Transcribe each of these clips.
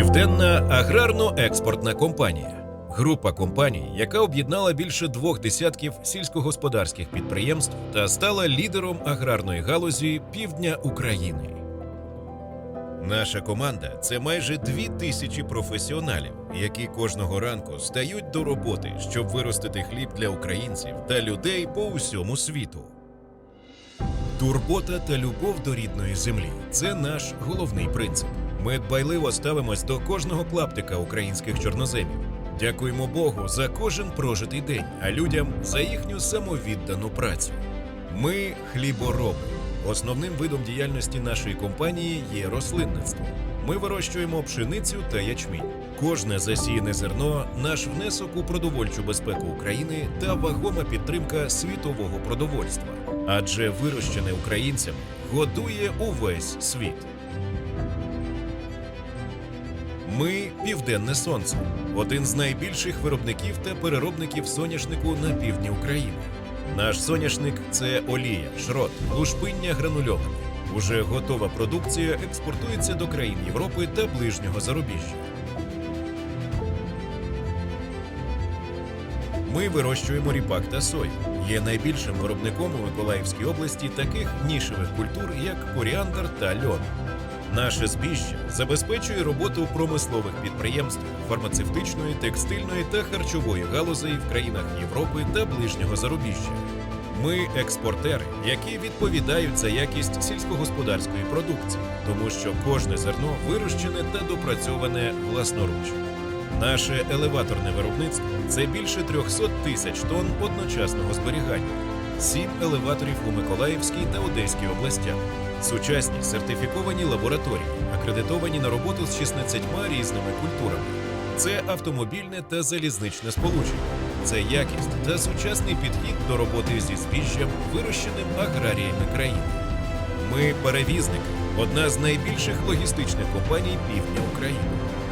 Південна аграрно-експортна компанія. Група компаній, яка об'єднала більше двох десятків сільськогосподарських підприємств та стала лідером аграрної галузі півдня України. Наша команда це майже дві тисячі професіоналів, які кожного ранку стають до роботи, щоб виростити хліб для українців та людей по усьому світу. Турбота та любов до рідної землі це наш головний принцип. Ми дбайливо ставимось до кожного клаптика українських чорноземів. Дякуємо Богу за кожен прожитий день, а людям за їхню самовіддану працю. Ми хлібороби. Основним видом діяльності нашої компанії є рослинництво. Ми вирощуємо пшеницю та ячмінь. Кожне засіяне зерно наш внесок у продовольчу безпеку України та вагома підтримка світового продовольства. Адже вирощене українцями годує увесь світ. Ми Південне Сонце, один з найбільших виробників та переробників соняшнику на півдні України. Наш соняшник це олія, шрот, лушпиння гранульоване. Уже готова продукція експортується до країн Європи та ближнього зарубіжжя. Ми вирощуємо ріпак та сою. Є найбільшим виробником у Миколаївській області таких нішевих культур, як коріандр та льон. Наше збіжжя забезпечує роботу промислових підприємств, фармацевтичної, текстильної та харчової галузей в країнах Європи та ближнього зарубіжжя. Ми експортери, які відповідають за якість сільськогосподарської продукції, тому що кожне зерно вирощене та допрацьоване власноруч. Наше елеваторне виробництво це більше 300 тисяч тонн одночасного зберігання, сім елеваторів у Миколаївській та Одеській областях, сучасні сертифіковані лабораторії, акредитовані на роботу з 16 різними культурами. Це автомобільне та залізничне сполучення, це якість та сучасний підхід до роботи зі збіжжям, вирощеним аграріями країни. Ми перевізники, одна з найбільших логістичних компаній півдня України.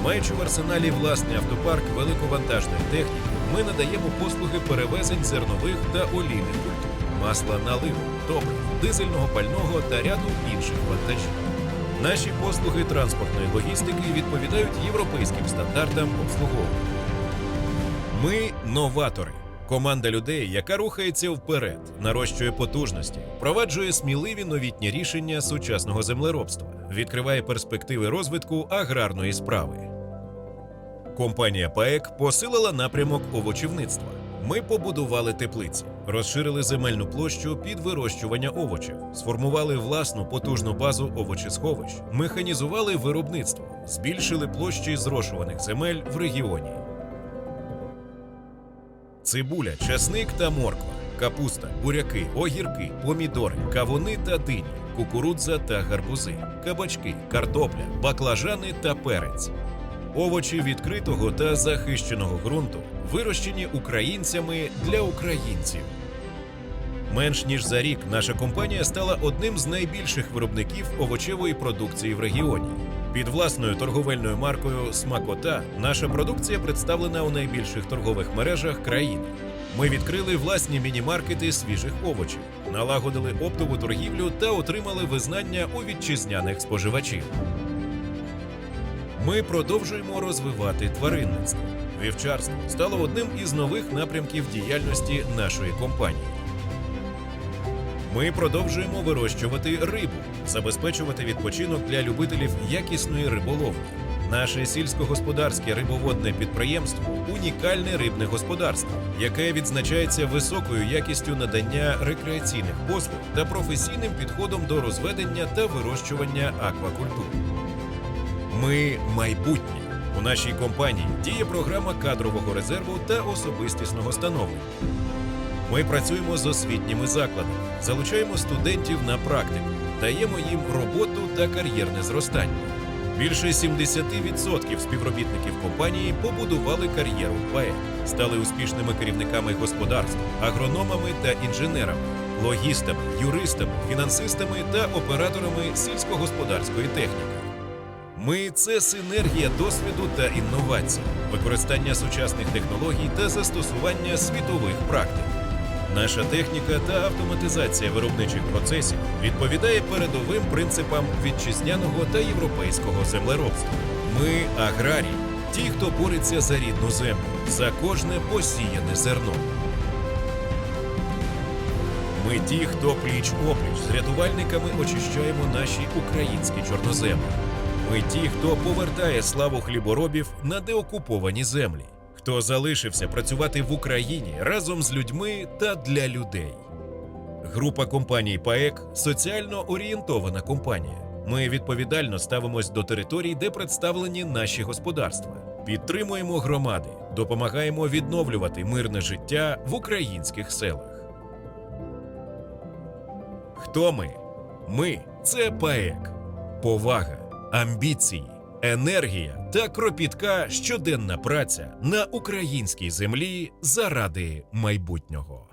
Маючи в арсеналі власний автопарк великовантажної техніки, ми надаємо послуги перевезень зернових та олійних культур, масла наливу, добрив, дизельного пального та ряду інших вантажів. Наші послуги транспортної логістики відповідають європейським стандартам обслуговування. Ми новатори. Команда людей, яка рухається вперед, нарощує потужності, впроваджує сміливі новітні рішення сучасного землеробства, відкриває перспективи розвитку аграрної справи. Компанія ПАЕК посилила напрямок овочівництва. Ми побудували теплиці, розширили земельну площу під вирощування овочів, сформували власну потужну базу овочесховищ, механізували виробництво, збільшили площі зрошуваних земель в регіоні. Цибуля, часник та морква, капуста, буряки, огірки, помідори, кавуни та дині, кукурудза та гарбузи, кабачки, картопля, баклажани та перець. Овочі відкритого та захищеного ґрунту вирощені українцями для українців. Менш ніж за рік наша компанія стала одним з найбільших виробників овочевої продукції в регіоні. Під власною торговельною маркою Смакота наша продукція представлена у найбільших торгових мережах країни. Ми відкрили власні міні-маркети свіжих овочів, налагодили оптову торгівлю та отримали визнання у вітчизняних споживачів. Ми продовжуємо розвивати тваринництво. Вівчарство стало одним із нових напрямків діяльності нашої компанії. Ми продовжуємо вирощувати рибу, забезпечувати відпочинок для любителів якісної риболовлі. Наше сільськогосподарське рибоводне підприємство унікальне рибне господарство, яке відзначається високою якістю надання рекреаційних послуг та професійним підходом до розведення та вирощування аквакультур. Ми майбутнє. У нашій компанії діє програма кадрового резерву та особистісного становлення. Ми працюємо з освітніми закладами, залучаємо студентів на практику, даємо їм роботу та кар'єрне зростання. Більше 70% співробітників компанії побудували кар'єру в ПАЕ, стали успішними керівниками господарств, агрономами та інженерами, логістами, юристами, фінансистами та операторами сільськогосподарської техніки. Ми це синергія досвіду та інновацій, використання сучасних технологій та застосування світових практик. Наша техніка та автоматизація виробничих процесів відповідає передовим принципам вітчизняного та європейського землеробства. Ми аграрії, ті, хто бореться за рідну землю, за кожне посіяне зерно. Ми ті, хто пліч опліч з рятувальниками очищаємо наші українські чорноземи. Ми ті, хто повертає славу хліборобів на деокуповані землі, хто залишився працювати в Україні разом з людьми та для людей. Група компаній ПАЕК соціально орієнтована компанія. Ми відповідально ставимось до територій, де представлені наші господарства. Підтримуємо громади, допомагаємо відновлювати мирне життя в українських селах. Хто ми? Ми це ПАЕК. Повага, амбіції, енергія та кропітка щоденна праця на українській землі заради майбутнього.